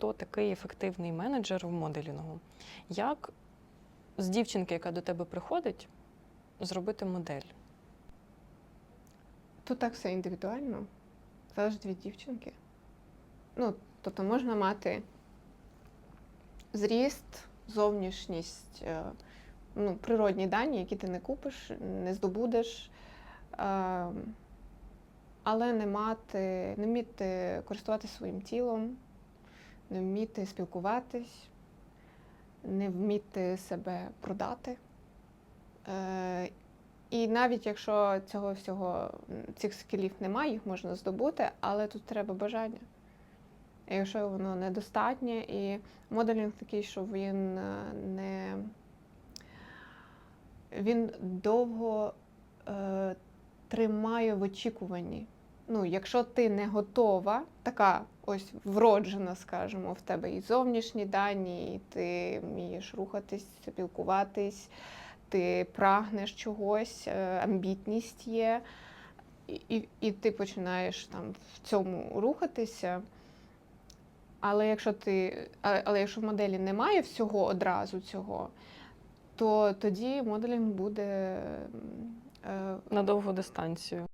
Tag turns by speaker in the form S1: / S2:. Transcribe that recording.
S1: хто такий ефективний менеджер в моделінгу. Як з дівчинки, яка до тебе приходить, зробити модель?
S2: Тут так все індивідуально, залежить від дівчинки. Ну, тобто можна мати зріст, зовнішність, е, ну, природні дані, які ти не купиш, не здобудеш, е, але не мати, не вміти користуватися своїм тілом, не вміти спілкуватись, не вміти себе продати. Е, і навіть якщо цього всього, цих скілів немає, їх можна здобути, але тут треба бажання. І якщо воно недостатнє, і моделінг такий, що він е, не він довго е, тримає в очікуванні. Ну, якщо ти не готова, така ось вроджена, скажімо, в тебе і зовнішні дані, і ти вмієш рухатись, спілкуватись, ти прагнеш чогось, е, амбітність є, і, і, ти починаєш там в цьому рухатися. Але якщо ти, але якщо в моделі немає всього одразу цього, то тоді моделінг буде е,
S1: На довгу дистанцію.